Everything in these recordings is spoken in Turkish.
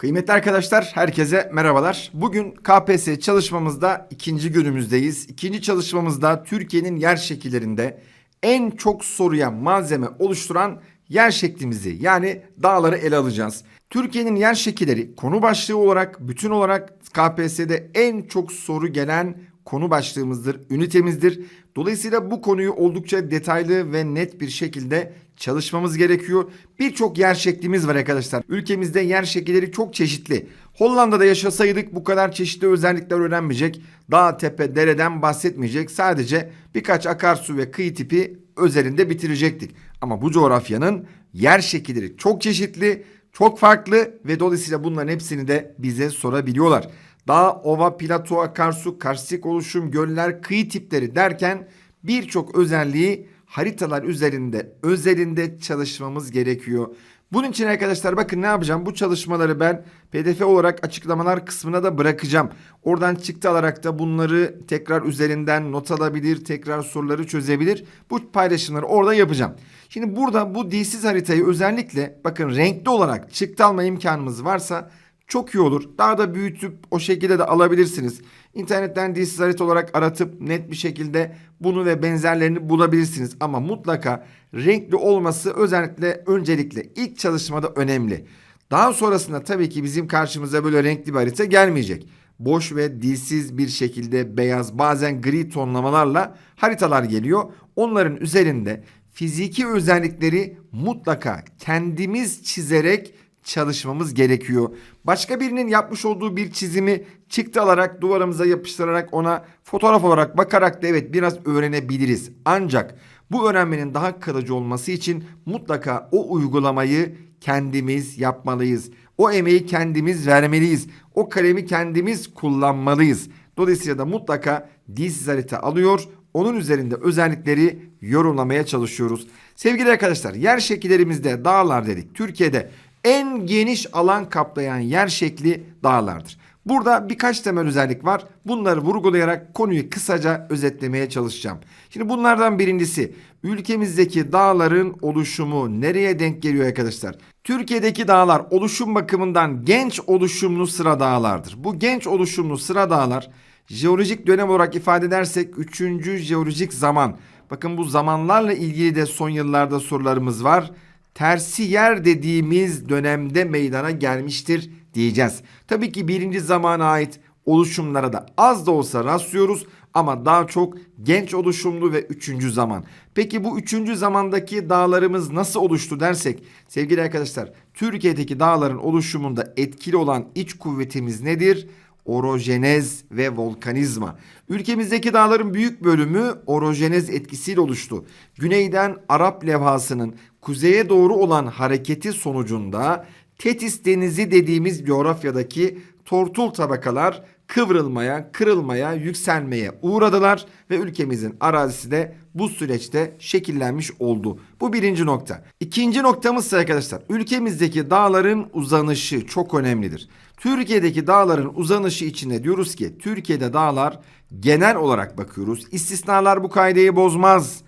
Kıymetli arkadaşlar, herkese merhabalar. Bugün KPSS çalışmamızda ikinci günümüzdeyiz. İkinci çalışmamızda Türkiye'nin yer şekillerinde en çok soruya malzeme oluşturan yer şeklimizi yani dağları ele alacağız. Türkiye'nin yer şekilleri konu başlığı olarak bütün olarak KPSS'de en çok soru gelen konu başlığımızdır, ünitemizdir. Dolayısıyla bu konuyu oldukça detaylı ve net bir şekilde çalışmamız gerekiyor. Birçok yer şeklimiz var arkadaşlar. Ülkemizde yer şekilleri çok çeşitli. Hollanda'da yaşasaydık bu kadar çeşitli özellikler öğrenmeyecek. Dağ, tepe, dereden bahsetmeyecek. Sadece birkaç akarsu ve kıyı tipi özelinde bitirecektik. Ama bu coğrafyanın yer şekilleri çok çeşitli, çok farklı ve dolayısıyla bunların hepsini de bize sorabiliyorlar. Dağ, ova, plato, akarsu, karstik oluşum, göller, kıyı tipleri derken birçok özelliği haritalar üzerinde özelinde çalışmamız gerekiyor. Bunun için arkadaşlar bakın ne yapacağım? Bu çalışmaları ben pdf olarak açıklamalar kısmına da bırakacağım. Oradan çıktı alarak da bunları tekrar üzerinden not alabilir, tekrar soruları çözebilir. Bu paylaşımları orada yapacağım. Şimdi burada bu dilsiz haritayı özellikle bakın renkli olarak çıktı alma imkanımız varsa çok iyi olur. Daha da büyütüp o şekilde de alabilirsiniz. İnternetten dilsiz harita olarak aratıp net bir şekilde bunu ve benzerlerini bulabilirsiniz. Ama mutlaka renkli olması özellikle öncelikle ilk çalışmada önemli. Daha sonrasında tabii ki bizim karşımıza böyle renkli bir harita gelmeyecek. Boş ve dilsiz bir şekilde beyaz bazen gri tonlamalarla haritalar geliyor. Onların üzerinde fiziki özellikleri mutlaka kendimiz çizerek çalışmamız gerekiyor. Başka birinin yapmış olduğu bir çizimi çıktı alarak duvarımıza yapıştırarak ona fotoğraf olarak bakarak da evet biraz öğrenebiliriz. Ancak bu öğrenmenin daha kalıcı olması için mutlaka o uygulamayı kendimiz yapmalıyız. O emeği kendimiz vermeliyiz. O kalemi kendimiz kullanmalıyız. Dolayısıyla da mutlaka dilsiz harita alıyor. Onun üzerinde özellikleri yorumlamaya çalışıyoruz. Sevgili arkadaşlar yer şekillerimizde dağlar dedik. Türkiye'de en geniş alan kaplayan yer şekli dağlardır. Burada birkaç temel özellik var. Bunları vurgulayarak konuyu kısaca özetlemeye çalışacağım. Şimdi bunlardan birincisi ülkemizdeki dağların oluşumu nereye denk geliyor arkadaşlar? Türkiye'deki dağlar oluşum bakımından genç oluşumlu sıra dağlardır. Bu genç oluşumlu sıra dağlar jeolojik dönem olarak ifade edersek 3. jeolojik zaman. Bakın bu zamanlarla ilgili de son yıllarda sorularımız var tersi yer dediğimiz dönemde meydana gelmiştir diyeceğiz. Tabii ki birinci zamana ait oluşumlara da az da olsa rastlıyoruz ama daha çok genç oluşumlu ve üçüncü zaman. Peki bu üçüncü zamandaki dağlarımız nasıl oluştu dersek sevgili arkadaşlar Türkiye'deki dağların oluşumunda etkili olan iç kuvvetimiz nedir? Orojenez ve volkanizma. Ülkemizdeki dağların büyük bölümü orojenez etkisiyle oluştu. Güneyden Arap levhasının kuzeye doğru olan hareketi sonucunda Tetis Denizi dediğimiz coğrafyadaki tortul tabakalar kıvrılmaya, kırılmaya, yükselmeye uğradılar ve ülkemizin arazisi de bu süreçte şekillenmiş oldu. Bu birinci nokta. İkinci noktamız ise arkadaşlar ülkemizdeki dağların uzanışı çok önemlidir. Türkiye'deki dağların uzanışı içinde diyoruz ki Türkiye'de dağlar genel olarak bakıyoruz. İstisnalar bu kaideyi bozmaz.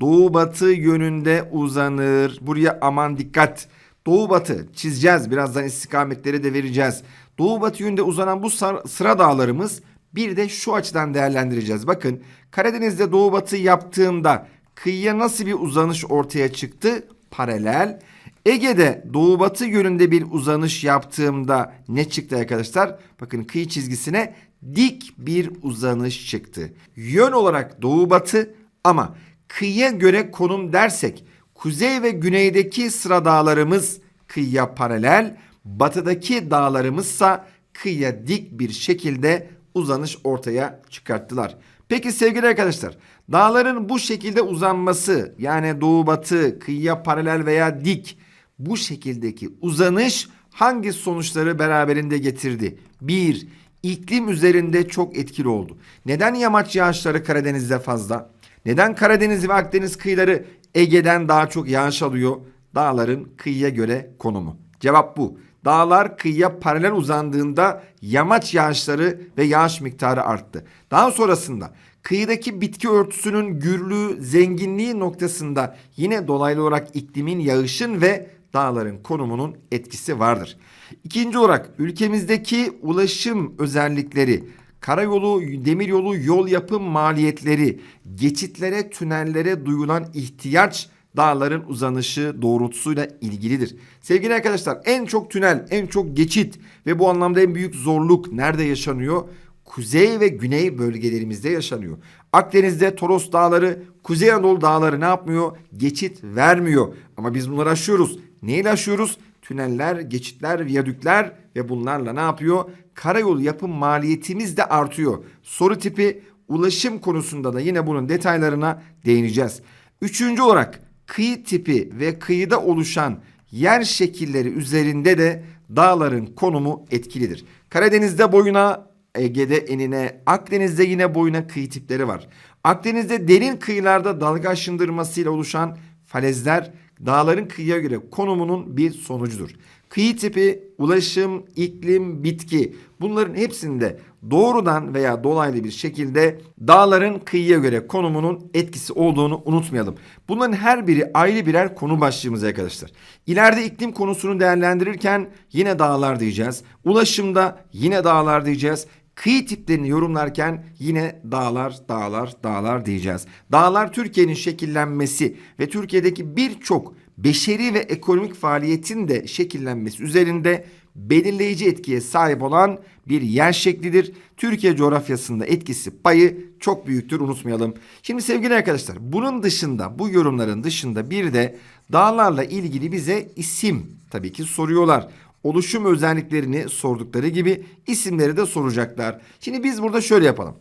Doğu batı yönünde uzanır. Buraya aman dikkat. Doğu batı çizeceğiz. Birazdan istikametleri de vereceğiz. Doğu batı yönünde uzanan bu sıra dağlarımız bir de şu açıdan değerlendireceğiz. Bakın Karadeniz'de doğu batı yaptığımda kıyıya nasıl bir uzanış ortaya çıktı? Paralel. Ege'de doğu batı yönünde bir uzanış yaptığımda ne çıktı arkadaşlar? Bakın kıyı çizgisine dik bir uzanış çıktı. Yön olarak doğu batı ama kıyıya göre konum dersek kuzey ve güneydeki sıra dağlarımız kıyıya paralel, batıdaki dağlarımızsa kıyıya dik bir şekilde uzanış ortaya çıkarttılar. Peki sevgili arkadaşlar dağların bu şekilde uzanması yani doğu batı kıyıya paralel veya dik bu şekildeki uzanış hangi sonuçları beraberinde getirdi? 1. İklim üzerinde çok etkili oldu. Neden yamaç yağışları Karadeniz'de fazla? Neden Karadeniz ve Akdeniz kıyıları Ege'den daha çok yağış alıyor? Dağların kıyıya göre konumu. Cevap bu. Dağlar kıyıya paralel uzandığında yamaç yağışları ve yağış miktarı arttı. Daha sonrasında kıyıdaki bitki örtüsünün gürlüğü, zenginliği noktasında yine dolaylı olarak iklimin yağışın ve dağların konumunun etkisi vardır. İkinci olarak ülkemizdeki ulaşım özellikleri, karayolu, demiryolu, yol yapım maliyetleri, geçitlere, tünellere duyulan ihtiyaç dağların uzanışı doğrultusuyla ilgilidir. Sevgili arkadaşlar en çok tünel, en çok geçit ve bu anlamda en büyük zorluk nerede yaşanıyor? Kuzey ve güney bölgelerimizde yaşanıyor. Akdeniz'de Toros Dağları, Kuzey Anadolu Dağları ne yapmıyor? Geçit vermiyor. Ama biz bunları aşıyoruz. Neyle aşıyoruz? Tüneller, geçitler, viyadükler ve bunlarla ne yapıyor? Karayolu yapım maliyetimiz de artıyor. Soru tipi ulaşım konusunda da yine bunun detaylarına değineceğiz. Üçüncü olarak kıyı tipi ve kıyıda oluşan yer şekilleri üzerinde de dağların konumu etkilidir. Karadeniz'de boyuna, Ege'de enine, Akdeniz'de yine boyuna kıyı tipleri var. Akdeniz'de derin kıyılarda dalga aşındırmasıyla oluşan falezler dağların kıyıya göre konumunun bir sonucudur. Kıyı tipi, ulaşım, iklim, bitki bunların hepsinde doğrudan veya dolaylı bir şekilde dağların kıyıya göre konumunun etkisi olduğunu unutmayalım. Bunların her biri ayrı birer konu başlığımız arkadaşlar. İleride iklim konusunu değerlendirirken yine dağlar diyeceğiz. Ulaşımda yine dağlar diyeceğiz. Kıyı tiplerini yorumlarken yine dağlar, dağlar, dağlar diyeceğiz. Dağlar Türkiye'nin şekillenmesi ve Türkiye'deki birçok beşeri ve ekonomik faaliyetin de şekillenmesi üzerinde belirleyici etkiye sahip olan bir yer şeklidir. Türkiye coğrafyasında etkisi payı çok büyüktür unutmayalım. Şimdi sevgili arkadaşlar bunun dışında bu yorumların dışında bir de dağlarla ilgili bize isim tabii ki soruyorlar oluşum özelliklerini sordukları gibi isimleri de soracaklar. Şimdi biz burada şöyle yapalım.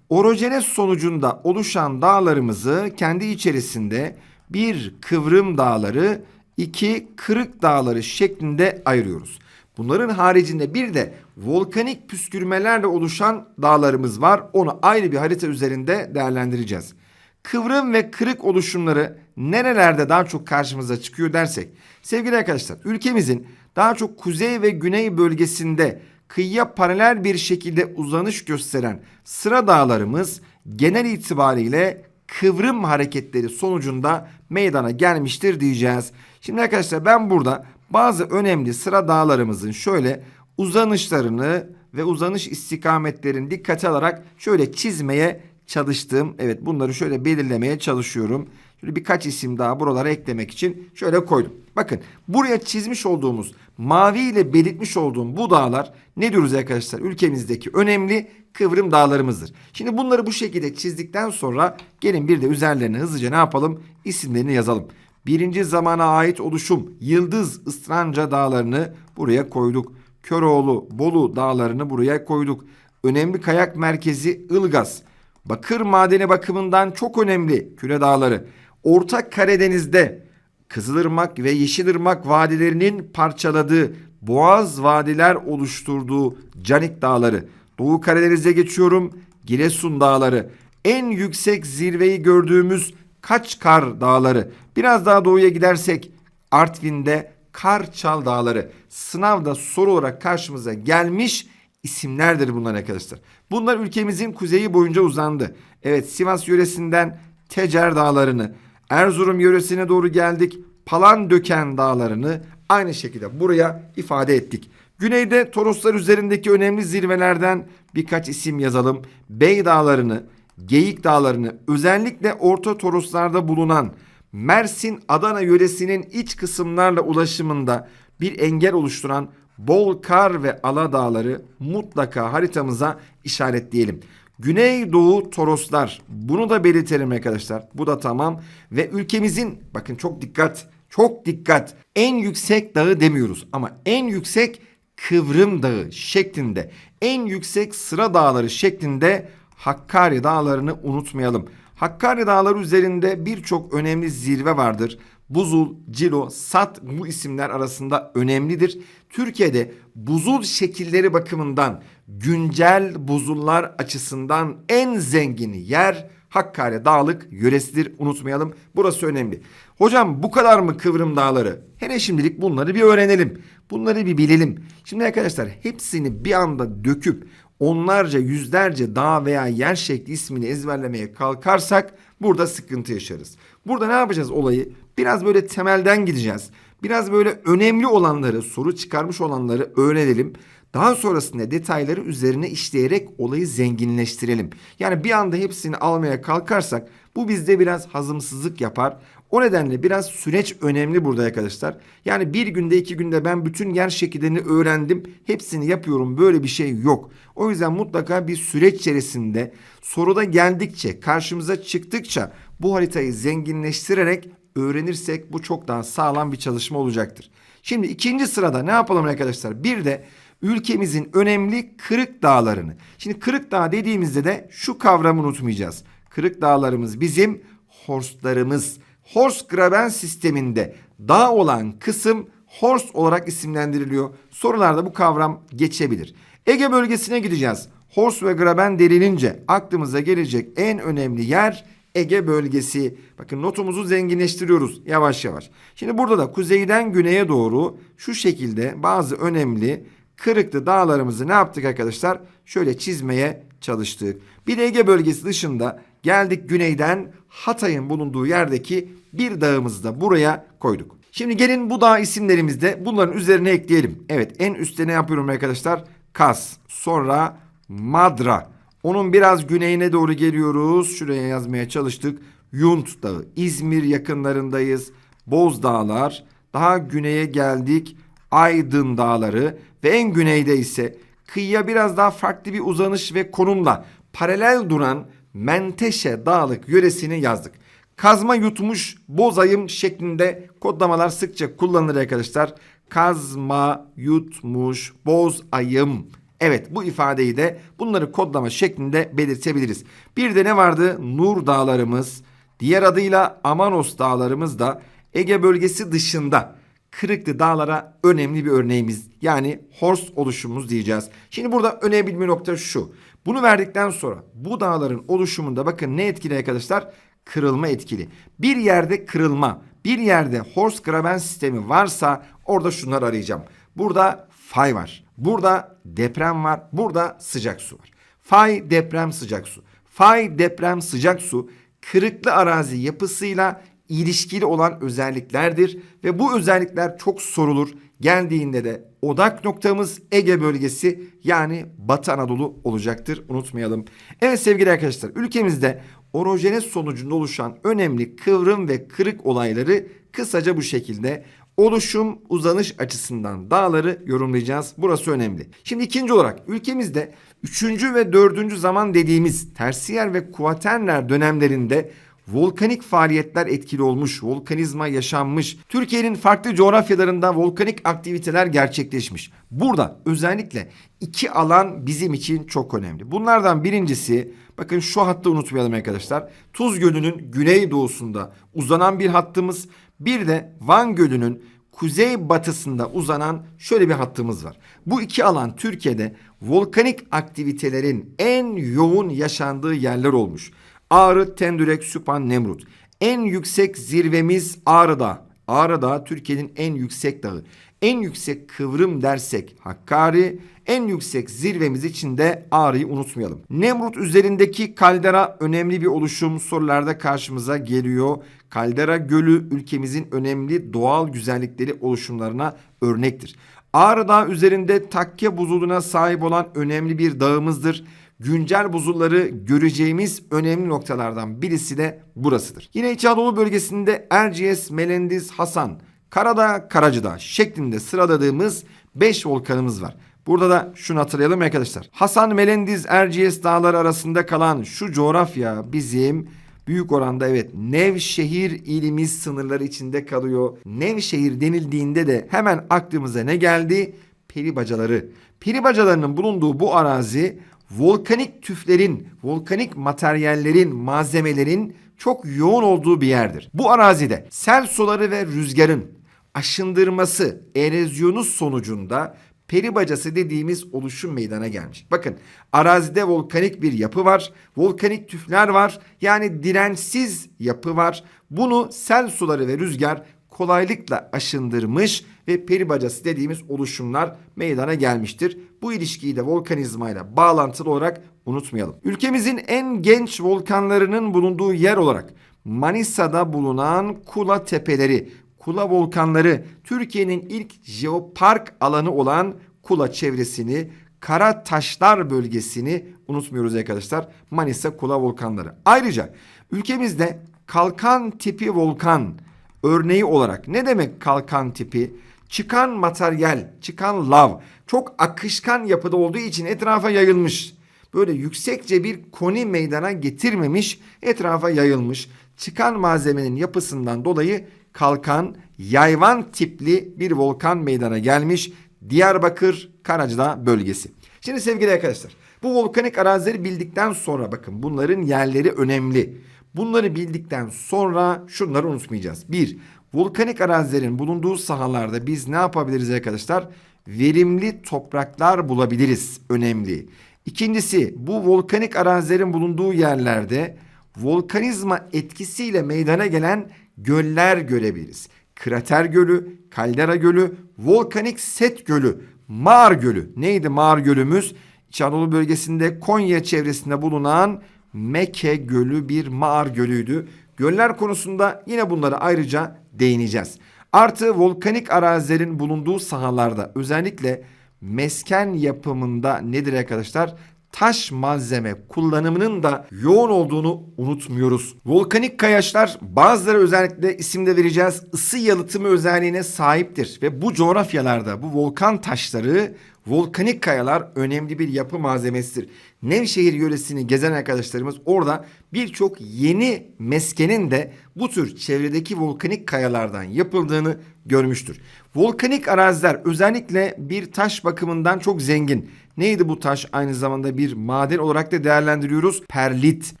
Orojenes sonucunda oluşan dağlarımızı kendi içerisinde bir kıvrım dağları, iki kırık dağları şeklinde ayırıyoruz. Bunların haricinde bir de volkanik püskürmelerle oluşan dağlarımız var. Onu ayrı bir harita üzerinde değerlendireceğiz. Kıvrım ve kırık oluşumları nerelerde daha çok karşımıza çıkıyor dersek. Sevgili arkadaşlar ülkemizin daha çok kuzey ve güney bölgesinde kıyıya paralel bir şekilde uzanış gösteren sıra dağlarımız genel itibariyle kıvrım hareketleri sonucunda meydana gelmiştir diyeceğiz. Şimdi arkadaşlar ben burada bazı önemli sıra dağlarımızın şöyle uzanışlarını ve uzanış istikametlerini dikkate alarak şöyle çizmeye çalıştım. Evet bunları şöyle belirlemeye çalışıyorum. Şöyle birkaç isim daha buralara eklemek için şöyle koydum. Bakın buraya çizmiş olduğumuz mavi ile belirtmiş olduğum bu dağlar ne diyoruz arkadaşlar? Ülkemizdeki önemli kıvrım dağlarımızdır. Şimdi bunları bu şekilde çizdikten sonra gelin bir de üzerlerine hızlıca ne yapalım? İsimlerini yazalım. Birinci zamana ait oluşum Yıldız Istranca dağlarını buraya koyduk. Köroğlu, Bolu dağlarını buraya koyduk. Önemli kayak merkezi Ilgaz. Bakır madeni bakımından çok önemli Küre Dağları. Orta Karadeniz'de Kızılırmak ve Yeşilırmak vadilerinin parçaladığı Boğaz vadiler oluşturduğu Canik Dağları. Doğu Karadeniz'e geçiyorum. Giresun Dağları. En yüksek zirveyi gördüğümüz Kaçkar Dağları. Biraz daha doğuya gidersek Artvin'de Karçal Dağları. Sınavda soru olarak karşımıza gelmiş isimlerdir bunlar arkadaşlar. Bunlar ülkemizin kuzeyi boyunca uzandı. Evet Sivas yöresinden Tecer Dağları'nı, Erzurum yöresine doğru geldik. Palandöken Dağları'nı aynı şekilde buraya ifade ettik. Güneyde Toroslar üzerindeki önemli zirvelerden birkaç isim yazalım. Bey Dağları'nı, Geyik Dağları'nı, özellikle Orta Toroslarda bulunan Mersin Adana yöresinin iç kısımlarla ulaşımında bir engel oluşturan bol kar ve ala dağları mutlaka haritamıza işaretleyelim. Güneydoğu Toroslar bunu da belirtelim arkadaşlar. Bu da tamam ve ülkemizin bakın çok dikkat çok dikkat en yüksek dağı demiyoruz ama en yüksek kıvrım dağı şeklinde en yüksek sıra dağları şeklinde Hakkari dağlarını unutmayalım. Hakkari dağları üzerinde birçok önemli zirve vardır. Buzul, Cilo, Sat bu isimler arasında önemlidir. Türkiye'de buzul şekilleri bakımından güncel buzullar açısından en zengin yer Hakkari Dağlık yöresidir unutmayalım. Burası önemli. Hocam bu kadar mı kıvrım dağları? Hele şimdilik bunları bir öğrenelim. Bunları bir bilelim. Şimdi arkadaşlar hepsini bir anda döküp onlarca yüzlerce dağ veya yer şekli ismini ezberlemeye kalkarsak burada sıkıntı yaşarız. Burada ne yapacağız olayı? Biraz böyle temelden gideceğiz. Biraz böyle önemli olanları, soru çıkarmış olanları öğrenelim. Daha sonrasında detayları üzerine işleyerek olayı zenginleştirelim. Yani bir anda hepsini almaya kalkarsak bu bizde biraz hazımsızlık yapar. O nedenle biraz süreç önemli burada arkadaşlar. Yani bir günde iki günde ben bütün yer şekillerini öğrendim. Hepsini yapıyorum. Böyle bir şey yok. O yüzden mutlaka bir süreç içerisinde soruda geldikçe karşımıza çıktıkça bu haritayı zenginleştirerek öğrenirsek bu çok daha sağlam bir çalışma olacaktır. Şimdi ikinci sırada ne yapalım arkadaşlar? Bir de ülkemizin önemli kırık dağlarını. Şimdi kırık dağ dediğimizde de şu kavramı unutmayacağız. Kırık dağlarımız bizim horstlarımız. Horst Graben sisteminde dağ olan kısım horst olarak isimlendiriliyor. Sorularda bu kavram geçebilir. Ege bölgesine gideceğiz. Horst ve Graben denilince aklımıza gelecek en önemli yer Ege bölgesi. Bakın notumuzu zenginleştiriyoruz yavaş yavaş. Şimdi burada da kuzeyden güneye doğru şu şekilde bazı önemli kırıklı dağlarımızı ne yaptık arkadaşlar? Şöyle çizmeye çalıştık. Bir Ege bölgesi dışında geldik güneyden Hatay'ın bulunduğu yerdeki bir dağımızı da buraya koyduk. Şimdi gelin bu dağ isimlerimizi de bunların üzerine ekleyelim. Evet en üstte ne yapıyorum arkadaşlar? Kas. Sonra Madra. Onun biraz güneyine doğru geliyoruz. Şuraya yazmaya çalıştık. Yunt Dağı. İzmir yakınlarındayız. Boz Dağlar. Daha güneye geldik. Aydın Dağları. Ve en güneyde ise kıyıya biraz daha farklı bir uzanış ve konumla paralel duran Menteşe Dağlık yöresini yazdık. Kazma yutmuş bozayım şeklinde kodlamalar sıkça kullanılır arkadaşlar. Kazma yutmuş bozayım. Evet bu ifadeyi de bunları kodlama şeklinde belirtebiliriz. Bir de ne vardı? Nur dağlarımız, diğer adıyla Amanos dağlarımız da Ege bölgesi dışında Kırıklı dağlara önemli bir örneğimiz. Yani horst oluşumumuz diyeceğiz. Şimdi burada önemli bir nokta şu. Bunu verdikten sonra bu dağların oluşumunda bakın ne etkili arkadaşlar? Kırılma etkili. Bir yerde kırılma, bir yerde horst graben sistemi varsa orada şunları arayacağım. Burada fay var. Burada deprem var. Burada sıcak su var. Fay, deprem, sıcak su. Fay, deprem, sıcak su kırıklı arazi yapısıyla ilişkili olan özelliklerdir ve bu özellikler çok sorulur. Geldiğinde de odak noktamız Ege bölgesi yani Batı Anadolu olacaktır. Unutmayalım. Evet sevgili arkadaşlar ülkemizde orojenez sonucunda oluşan önemli kıvrım ve kırık olayları kısaca bu şekilde oluşum uzanış açısından dağları yorumlayacağız. Burası önemli. Şimdi ikinci olarak ülkemizde üçüncü ve dördüncü zaman dediğimiz tersiyer ve kuaterner dönemlerinde volkanik faaliyetler etkili olmuş, volkanizma yaşanmış. Türkiye'nin farklı coğrafyalarında volkanik aktiviteler gerçekleşmiş. Burada özellikle iki alan bizim için çok önemli. Bunlardan birincisi bakın şu hattı unutmayalım arkadaşlar. Tuz Gölü'nün güneydoğusunda uzanan bir hattımız. Bir de Van Gölü'nün kuzey batısında uzanan şöyle bir hattımız var. Bu iki alan Türkiye'de volkanik aktivitelerin en yoğun yaşandığı yerler olmuş. Ağrı, Tendürek, Süphan, Nemrut. En yüksek zirvemiz Ağrı'da. Ağrı Dağı Türkiye'nin en yüksek dağı. En yüksek kıvrım dersek Hakkari, en yüksek zirvemiz için de Ağrı'yı unutmayalım. Nemrut üzerindeki kaldera önemli bir oluşum sorularda karşımıza geliyor. Kaldera Gölü ülkemizin önemli doğal güzellikleri oluşumlarına örnektir. Ağrı Dağı üzerinde takke buzuluna sahip olan önemli bir dağımızdır güncel buzulları göreceğimiz önemli noktalardan birisi de burasıdır. Yine İç Anadolu bölgesinde Erciyes, Melendiz, Hasan, Karadağ, Karacadağ şeklinde sıraladığımız 5 volkanımız var. Burada da şunu hatırlayalım arkadaşlar. Hasan, Melendiz, Erciyes dağları arasında kalan şu coğrafya bizim büyük oranda evet Nevşehir ilimiz sınırları içinde kalıyor. Nevşehir denildiğinde de hemen aklımıza ne geldi? Peri bacaları. Peri bacalarının bulunduğu bu arazi volkanik tüflerin, volkanik materyallerin, malzemelerin çok yoğun olduğu bir yerdir. Bu arazide sel suları ve rüzgarın aşındırması, erozyonu sonucunda peri bacası dediğimiz oluşum meydana gelmiş. Bakın arazide volkanik bir yapı var, volkanik tüfler var, yani dirençsiz yapı var. Bunu sel suları ve rüzgar kolaylıkla aşındırmış ve peri bacası dediğimiz oluşumlar meydana gelmiştir. Bu ilişkiyi de volkanizmayla bağlantılı olarak unutmayalım. Ülkemizin en genç volkanlarının bulunduğu yer olarak Manisa'da bulunan Kula Tepeleri Kula volkanları Türkiye'nin ilk jeopark alanı olan Kula çevresini Kara Taşlar bölgesini unutmuyoruz arkadaşlar. Manisa Kula volkanları. Ayrıca ülkemizde kalkan tipi volkan örneği olarak ne demek kalkan tipi? Çıkan materyal, çıkan lav çok akışkan yapıda olduğu için etrafa yayılmış. Böyle yüksekçe bir koni meydana getirmemiş, etrafa yayılmış. Çıkan malzemenin yapısından dolayı kalkan, yayvan tipli bir volkan meydana gelmiş. Diyarbakır Karacadağ bölgesi. Şimdi sevgili arkadaşlar bu volkanik arazileri bildikten sonra bakın bunların yerleri önemli. Bunları bildikten sonra şunları unutmayacağız. Bir, volkanik arazilerin bulunduğu sahalarda biz ne yapabiliriz arkadaşlar? Verimli topraklar bulabiliriz. Önemli. İkincisi bu volkanik arazilerin bulunduğu yerlerde volkanizma etkisiyle meydana gelen göller görebiliriz. Krater Gölü, Kaldera Gölü, Volkanik Set Gölü, Mağar Gölü. Neydi Mağar Gölümüz? İç Anadolu bölgesinde Konya çevresinde bulunan Meke Gölü bir mağar gölüydü. Göller konusunda yine bunlara ayrıca değineceğiz. Artı volkanik arazilerin bulunduğu sahalarda özellikle mesken yapımında nedir arkadaşlar? Taş malzeme kullanımının da yoğun olduğunu unutmuyoruz. Volkanik kayaçlar bazıları özellikle isimde vereceğiz ısı yalıtımı özelliğine sahiptir ve bu coğrafyalarda bu volkan taşları volkanik kayalar önemli bir yapı malzemesidir. Nevşehir yöresini gezen arkadaşlarımız orada birçok yeni meskenin de bu tür çevredeki volkanik kayalardan yapıldığını görmüştür. Volkanik araziler özellikle bir taş bakımından çok zengin. Neydi bu taş? Aynı zamanda bir maden olarak da değerlendiriyoruz. Perlit.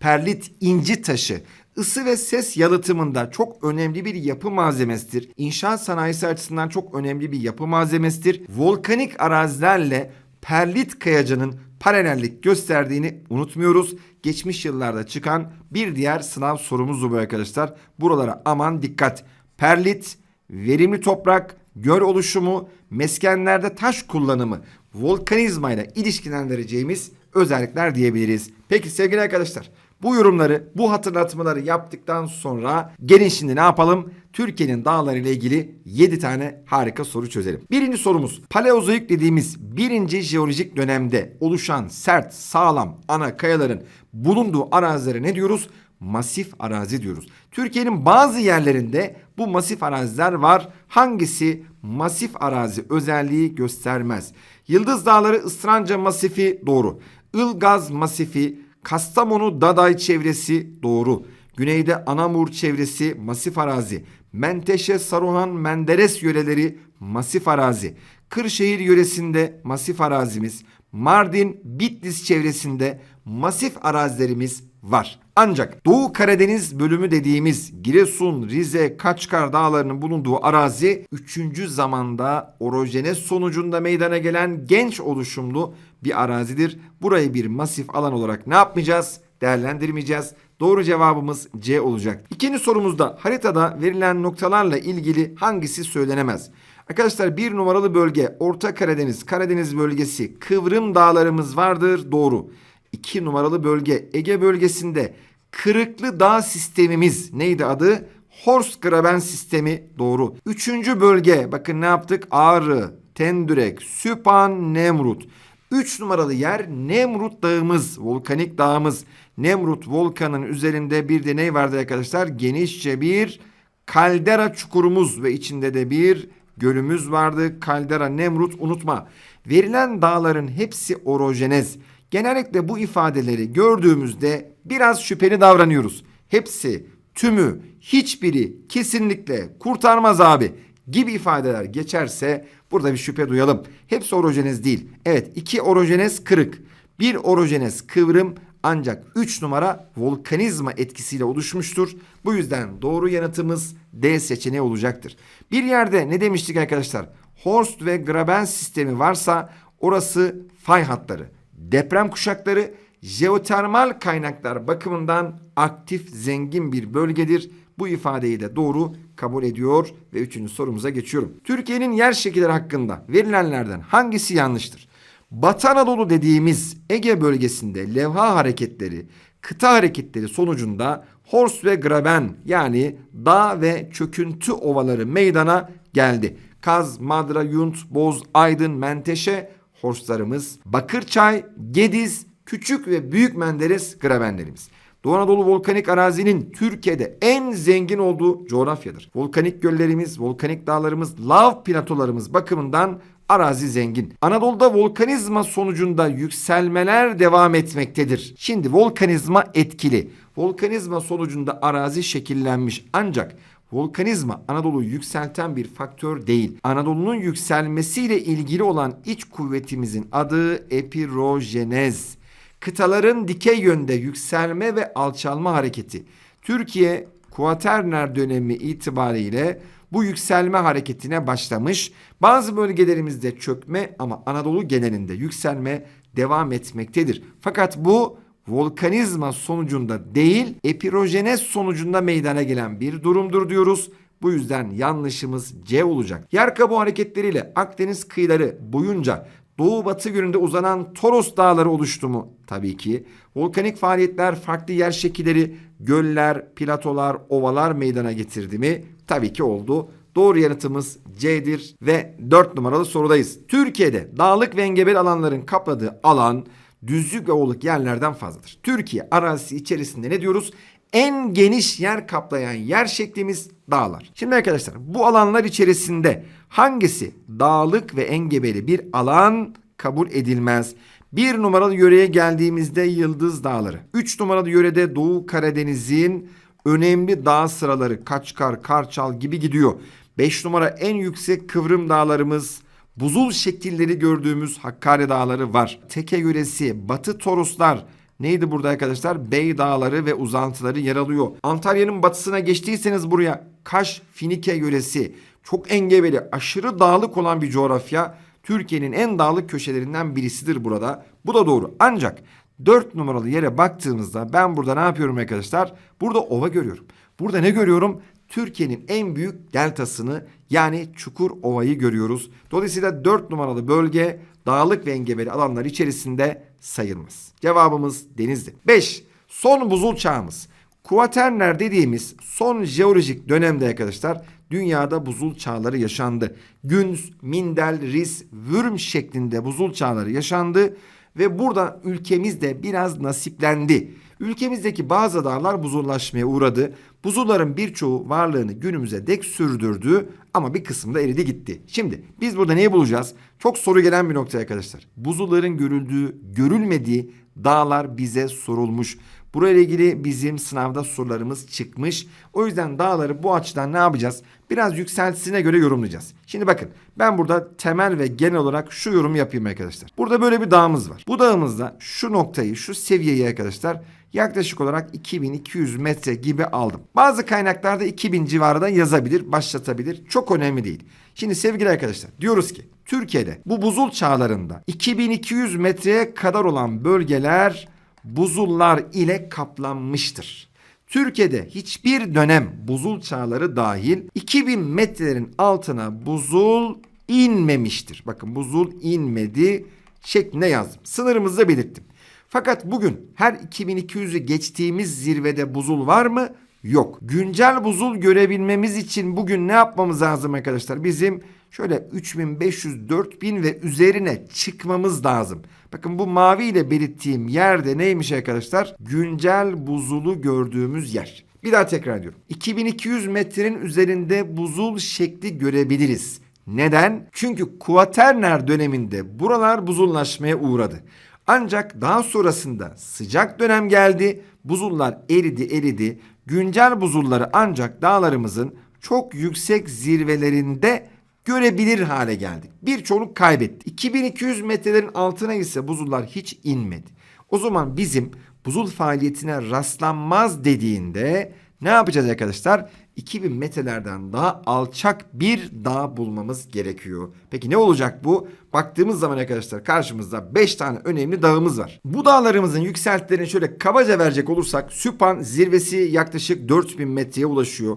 Perlit inci taşı. Isı ve ses yalıtımında çok önemli bir yapı malzemesidir. İnşaat sanayisi açısından çok önemli bir yapı malzemesidir. Volkanik arazilerle perlit kayacının paralellik gösterdiğini unutmuyoruz. Geçmiş yıllarda çıkan bir diğer sınav sorumuz bu arkadaşlar. Buralara aman dikkat. Perlit, verimli toprak, göl oluşumu, meskenlerde taş kullanımı, volkanizma ile ilişkilendireceğimiz özellikler diyebiliriz. Peki sevgili arkadaşlar bu yorumları, bu hatırlatmaları yaptıktan sonra gelin şimdi ne yapalım? Türkiye'nin dağları ile ilgili 7 tane harika soru çözelim. Birinci sorumuz Paleozoik dediğimiz birinci jeolojik dönemde oluşan sert, sağlam ana kayaların bulunduğu arazilere ne diyoruz? Masif arazi diyoruz. Türkiye'nin bazı yerlerinde bu masif araziler var. Hangisi masif arazi özelliği göstermez? Yıldız Dağları Istranca Masifi doğru. Ilgaz Masifi, Kastamonu Daday çevresi doğru. Güneyde Anamur çevresi masif arazi. Menteşe, Saruhan, Menderes yöreleri masif arazi. Kırşehir yöresinde masif arazimiz. Mardin, Bitlis çevresinde masif arazilerimiz var. Ancak Doğu Karadeniz bölümü dediğimiz Giresun, Rize, Kaçkar dağlarının bulunduğu arazi 3. zamanda orojenes sonucunda meydana gelen genç oluşumlu bir arazidir. Burayı bir masif alan olarak ne yapmayacağız? Değerlendirmeyeceğiz. Doğru cevabımız C olacak. İkinci sorumuzda haritada verilen noktalarla ilgili hangisi söylenemez? Arkadaşlar bir numaralı bölge Orta Karadeniz, Karadeniz bölgesi, Kıvrım dağlarımız vardır. Doğru. İki numaralı bölge Ege bölgesinde Kırıklı Dağ sistemimiz neydi adı? Horstgraben sistemi doğru. Üçüncü bölge bakın ne yaptık? Ağrı, Tendürek, Süphan, Nemrut. Üç numaralı yer Nemrut Dağımız, volkanik dağımız. Nemrut volkanın üzerinde bir de ne vardı arkadaşlar? Genişçe bir kaldera çukurumuz ve içinde de bir gölümüz vardı. Kaldera, Nemrut unutma. Verilen dağların hepsi orojenez. Genellikle bu ifadeleri gördüğümüzde biraz şüpheli davranıyoruz. Hepsi, tümü, hiçbiri kesinlikle kurtarmaz abi gibi ifadeler geçerse burada bir şüphe duyalım. Hepsi orojenez değil. Evet iki orojenez kırık. Bir orojenez kıvrım ancak 3 numara volkanizma etkisiyle oluşmuştur. Bu yüzden doğru yanıtımız D seçeneği olacaktır. Bir yerde ne demiştik arkadaşlar? Horst ve Graben sistemi varsa orası fay hatları, deprem kuşakları, jeotermal kaynaklar bakımından aktif zengin bir bölgedir. Bu ifadeyi de doğru kabul ediyor ve üçüncü sorumuza geçiyorum. Türkiye'nin yer şekilleri hakkında verilenlerden hangisi yanlıştır? Batı Anadolu dediğimiz Ege bölgesinde levha hareketleri kıta hareketleri sonucunda Hors ve Graben yani dağ ve çöküntü ovaları meydana geldi. Kaz, Madra, Yunt, Boz, Aydın, Menteşe Horslarımız, Bakırçay, Gediz, Küçük ve Büyük Menderes Grabenlerimiz. Doğu Anadolu volkanik arazinin Türkiye'de en zengin olduğu coğrafyadır. Volkanik göllerimiz, volkanik dağlarımız, lav platolarımız bakımından arazi zengin. Anadolu'da volkanizma sonucunda yükselmeler devam etmektedir. Şimdi volkanizma etkili. Volkanizma sonucunda arazi şekillenmiş ancak volkanizma Anadolu'yu yükselten bir faktör değil. Anadolu'nun yükselmesiyle ilgili olan iç kuvvetimizin adı epirojenez. Kıtaların dikey yönde yükselme ve alçalma hareketi. Türkiye Kuaterner dönemi itibariyle bu yükselme hareketine başlamış. Bazı bölgelerimizde çökme ama Anadolu genelinde yükselme devam etmektedir. Fakat bu volkanizma sonucunda değil, epirojenez sonucunda meydana gelen bir durumdur diyoruz. Bu yüzden yanlışımız C olacak. Yer kabuğu hareketleriyle Akdeniz kıyıları boyunca doğu batı yönünde uzanan Toros dağları oluştu mu? Tabii ki. Volkanik faaliyetler farklı yer şekilleri, göller, platolar, ovalar meydana getirdi mi? Tabii ki oldu. Doğru yanıtımız C'dir ve 4 numaralı sorudayız. Türkiye'de dağlık ve engebeli alanların kapladığı alan düzlük ve oğluk yerlerden fazladır. Türkiye arazisi içerisinde ne diyoruz? En geniş yer kaplayan yer şeklimiz dağlar. Şimdi arkadaşlar bu alanlar içerisinde hangisi dağlık ve engebeli bir alan kabul edilmez? Bir numaralı yöreye geldiğimizde Yıldız Dağları. Üç numaralı yörede Doğu Karadeniz'in önemli dağ sıraları Kaçkar, Karçal gibi gidiyor. Beş numara en yüksek kıvrım dağlarımız buzul şekilleri gördüğümüz Hakkari Dağları var. Teke yöresi, Batı Toroslar, Neydi burada arkadaşlar? Bey Dağları ve uzantıları yer alıyor. Antalya'nın batısına geçtiyseniz buraya Kaş, Finike yöresi çok engebeli, aşırı dağlık olan bir coğrafya. Türkiye'nin en dağlık köşelerinden birisidir burada. Bu da doğru. Ancak 4 numaralı yere baktığımızda ben burada ne yapıyorum arkadaşlar? Burada ova görüyorum. Burada ne görüyorum? Türkiye'nin en büyük deltasını yani Çukur Ova'yı görüyoruz. Dolayısıyla 4 numaralı bölge dağlık ve engebeli alanlar içerisinde sayılmaz. Cevabımız denizdi. 5. Son buzul çağımız. Kuaterner dediğimiz son jeolojik dönemde arkadaşlar dünyada buzul çağları yaşandı. Günz, Mindel, Ris, Würm şeklinde buzul çağları yaşandı ve burada ülkemiz de biraz nasiplendi. Ülkemizdeki bazı dağlar buzullaşmaya uğradı. Buzulların birçoğu varlığını günümüze dek sürdürdü ama bir kısmı da eridi gitti. Şimdi biz burada neyi bulacağız? Çok soru gelen bir nokta arkadaşlar. Buzulların görüldüğü, görülmediği dağlar bize sorulmuş. Burayla ilgili bizim sınavda sorularımız çıkmış. O yüzden dağları bu açıdan ne yapacağız? Biraz yükseltisine göre yorumlayacağız. Şimdi bakın ben burada temel ve genel olarak şu yorum yapayım arkadaşlar. Burada böyle bir dağımız var. Bu dağımızda şu noktayı, şu seviyeyi arkadaşlar yaklaşık olarak 2200 metre gibi aldım. Bazı kaynaklarda 2000 civarında yazabilir, başlatabilir. Çok önemli değil. Şimdi sevgili arkadaşlar diyoruz ki Türkiye'de bu buzul çağlarında 2200 metreye kadar olan bölgeler buzullar ile kaplanmıştır. Türkiye'de hiçbir dönem buzul çağları dahil 2000 metrelerin altına buzul inmemiştir. Bakın buzul inmedi şeklinde yazdım. Sınırımızı da belirttim. Fakat bugün her 2200'ü geçtiğimiz zirvede buzul var mı? Yok. Güncel buzul görebilmemiz için bugün ne yapmamız lazım arkadaşlar? Bizim şöyle 3500, 4000 ve üzerine çıkmamız lazım. Bakın bu mavi ile belirttiğim yerde neymiş arkadaşlar? Güncel buzulu gördüğümüz yer. Bir daha tekrar ediyorum. 2200 metrenin üzerinde buzul şekli görebiliriz. Neden? Çünkü Kuaterner döneminde buralar buzullaşmaya uğradı. Ancak daha sonrasında sıcak dönem geldi. Buzullar eridi eridi. Güncel buzulları ancak dağlarımızın çok yüksek zirvelerinde görebilir hale geldik. Birçoğunu kaybetti. 2200 metrelerin altına ise buzullar hiç inmedi. O zaman bizim buzul faaliyetine rastlanmaz dediğinde ne yapacağız arkadaşlar? 2000 metrelerden daha alçak bir dağ bulmamız gerekiyor. Peki ne olacak bu? Baktığımız zaman arkadaşlar karşımızda 5 tane önemli dağımız var. Bu dağlarımızın yükseltilerini şöyle kabaca verecek olursak Süphan zirvesi yaklaşık 4000 metreye ulaşıyor.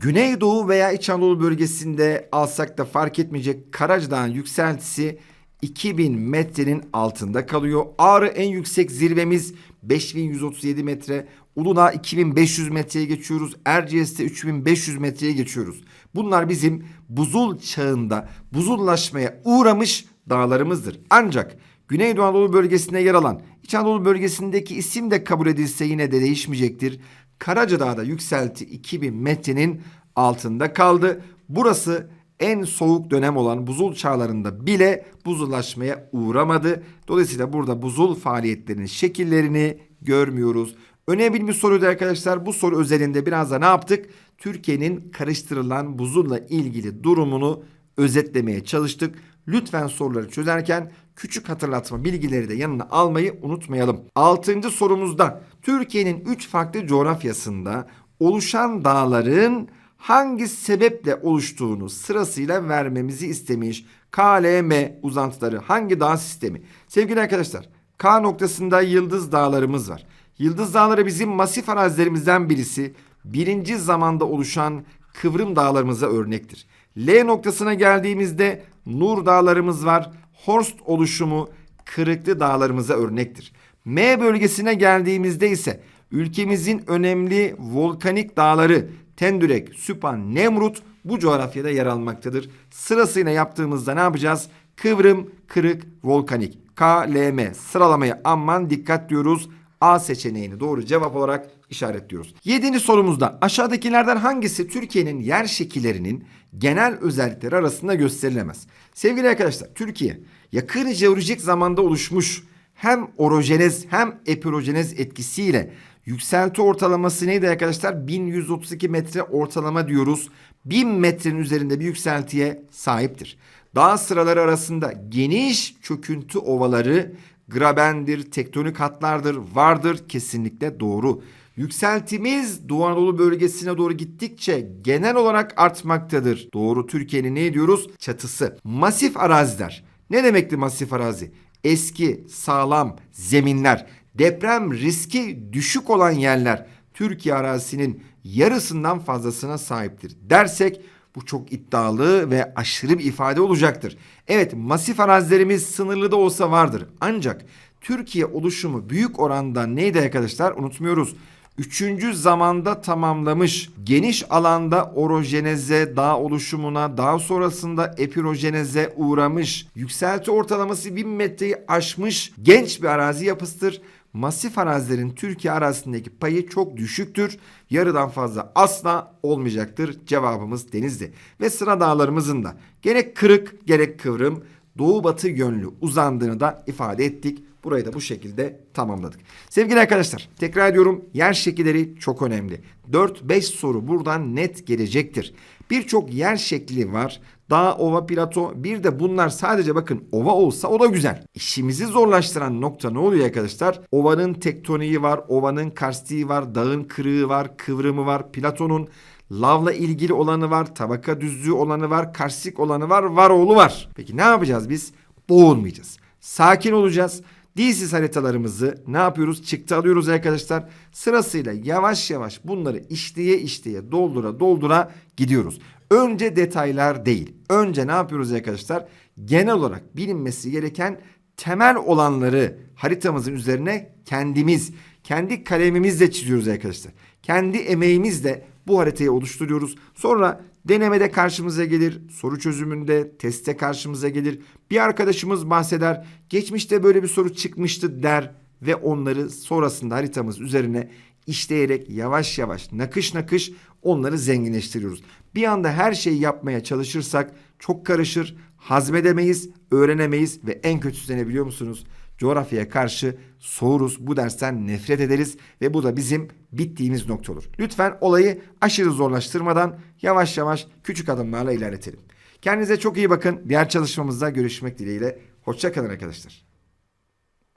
Güneydoğu veya İç Anadolu bölgesinde alsak da fark etmeyecek Karacadağ'ın yükseltisi 2000 metrenin altında kalıyor. Ağrı en yüksek zirvemiz 5137 metre. Uludağ 2500 metreye geçiyoruz. Erciyes'te 3500 metreye geçiyoruz. Bunlar bizim buzul çağında buzullaşmaya uğramış dağlarımızdır. Ancak Güneydoğu Anadolu bölgesinde yer alan İç Anadolu bölgesindeki isim de kabul edilse yine de değişmeyecektir. Karacadağ'da yükselti 2000 metrenin altında kaldı. Burası en soğuk dönem olan buzul çağlarında bile buzullaşmaya uğramadı. Dolayısıyla burada buzul faaliyetlerinin şekillerini görmüyoruz. Önemli bir soruydu arkadaşlar. Bu soru özelinde biraz da ne yaptık? Türkiye'nin karıştırılan buzulla ilgili durumunu özetlemeye çalıştık. Lütfen soruları çözerken küçük hatırlatma bilgileri de yanına almayı unutmayalım. Altıncı sorumuzda Türkiye'nin üç farklı coğrafyasında oluşan dağların hangi sebeple oluştuğunu sırasıyla vermemizi istemiş. KLM uzantıları hangi dağ sistemi? Sevgili arkadaşlar K noktasında Yıldız Dağlarımız var. Yıldız Dağları bizim masif arazilerimizden birisi. Birinci zamanda oluşan Kıvrım Dağlarımıza örnektir. L noktasına geldiğimizde Nur Dağlarımız var. Horst oluşumu Kırıklı Dağlarımıza örnektir. M bölgesine geldiğimizde ise ülkemizin önemli volkanik dağları Tendürek, Süphan, Nemrut bu coğrafyada yer almaktadır. Sırasıyla yaptığımızda ne yapacağız? Kıvrım, kırık, volkanik. K, L, M. Sıralamaya aman dikkat diyoruz. A seçeneğini doğru cevap olarak işaretliyoruz. Yedinci sorumuzda aşağıdakilerden hangisi Türkiye'nin yer şekillerinin genel özellikleri arasında gösterilemez? Sevgili arkadaşlar Türkiye yakın jeolojik zamanda oluşmuş hem orojenez hem epirojenez etkisiyle yükselti ortalaması neydi arkadaşlar? 1132 metre ortalama diyoruz. 1000 metrenin üzerinde bir yükseltiye sahiptir. Dağ sıraları arasında geniş çöküntü ovaları grabendir, tektonik hatlardır, vardır kesinlikle doğru. Yükseltimiz Doğu Anadolu bölgesine doğru gittikçe genel olarak artmaktadır. Doğru Türkiye'nin ne diyoruz? Çatısı. Masif araziler. Ne demekti masif arazi? Eski, sağlam zeminler, deprem riski düşük olan yerler Türkiye arazisinin yarısından fazlasına sahiptir dersek bu çok iddialı ve aşırı bir ifade olacaktır. Evet masif arazilerimiz sınırlı da olsa vardır. Ancak Türkiye oluşumu büyük oranda neydi arkadaşlar? Unutmuyoruz. Üçüncü zamanda tamamlamış geniş alanda orojeneze, dağ oluşumuna, daha sonrasında epirojeneze uğramış, yükselti ortalaması 1000 metreyi aşmış genç bir arazi yapısıdır. Masif arazilerin Türkiye arazisindeki payı çok düşüktür. Yarıdan fazla asla olmayacaktır. Cevabımız Denizli. Ve sıra dağlarımızın da gerek kırık gerek kıvrım doğu batı yönlü uzandığını da ifade ettik. Burayı da bu şekilde tamamladık. Sevgili arkadaşlar tekrar ediyorum yer şekilleri çok önemli. 4-5 soru buradan net gelecektir. Birçok yer şekli var. Dağ, ova, plato. Bir de bunlar sadece bakın ova olsa o da güzel. İşimizi zorlaştıran nokta ne oluyor arkadaşlar? Ovanın tektoniği var, ovanın karstiği var, dağın kırığı var, kıvrımı var, platonun lavla ilgili olanı var, tabaka düzlüğü olanı var, karstik olanı var, varoğlu var. Peki ne yapacağız biz? Boğulmayacağız. Sakin olacağız. Dilsiz haritalarımızı ne yapıyoruz? Çıktı alıyoruz arkadaşlar. Sırasıyla yavaş yavaş bunları işleye işleye doldura doldura gidiyoruz. Önce detaylar değil. Önce ne yapıyoruz arkadaşlar? Genel olarak bilinmesi gereken temel olanları haritamızın üzerine kendimiz, kendi kalemimizle çiziyoruz arkadaşlar. Kendi emeğimizle bu haritayı oluşturuyoruz. Sonra denemede karşımıza gelir, soru çözümünde, testte karşımıza gelir. Bir arkadaşımız bahseder, geçmişte böyle bir soru çıkmıştı der ve onları sonrasında haritamız üzerine işleyerek yavaş yavaş nakış nakış onları zenginleştiriyoruz. Bir anda her şeyi yapmaya çalışırsak çok karışır, hazmedemeyiz, öğrenemeyiz ve en kötüsü ne biliyor musunuz? Coğrafyaya karşı soğuruz, bu dersten nefret ederiz ve bu da bizim bittiğimiz nokta olur. Lütfen olayı aşırı zorlaştırmadan yavaş yavaş küçük adımlarla ilerletelim. Kendinize çok iyi bakın. Diğer çalışmamızda görüşmek dileğiyle. Hoşçakalın arkadaşlar.